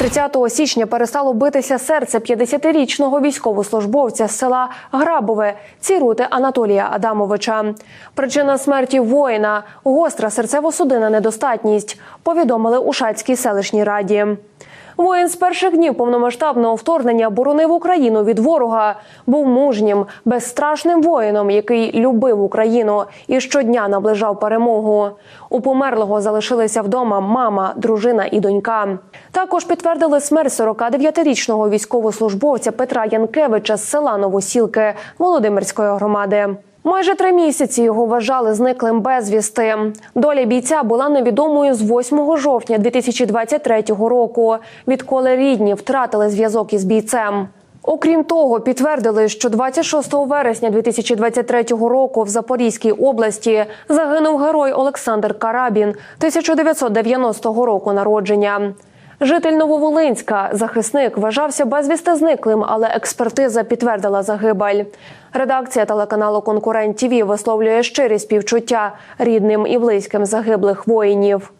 30 січня перестало битися серце 50-річного військовослужбовця з села Грабове Цірути Анатолія Адамовича. Причина смерті воїна гостра серцево-судинна недостатність. Повідомили у Шацькій селищній раді. Воїн з перших днів повномасштабного вторгнення боронив Україну від ворога. Був мужнім, безстрашним воїном, який любив Україну і щодня наближав перемогу. У померлого залишилися вдома мама, дружина і донька. Також підтвердили смерть 49-річного військовослужбовця Петра Янкевича з села Новосілки Володимирської громади. Майже три місяці його вважали зниклим безвісти. Доля бійця була невідомою з 8 жовтня 2023 року, відколи рідні втратили зв'язок із бійцем. Окрім того, підтвердили, що 26 вересня 2023 року в Запорізькій області загинув герой Олександр Карабін 1990 року народження. Житель Нововолинська, захисник, вважався безвісти зниклим, але експертиза підтвердила загибель. Редакція телеканалу Конкурент ТІВІ висловлює щирі співчуття рідним і близьким загиблих воїнів.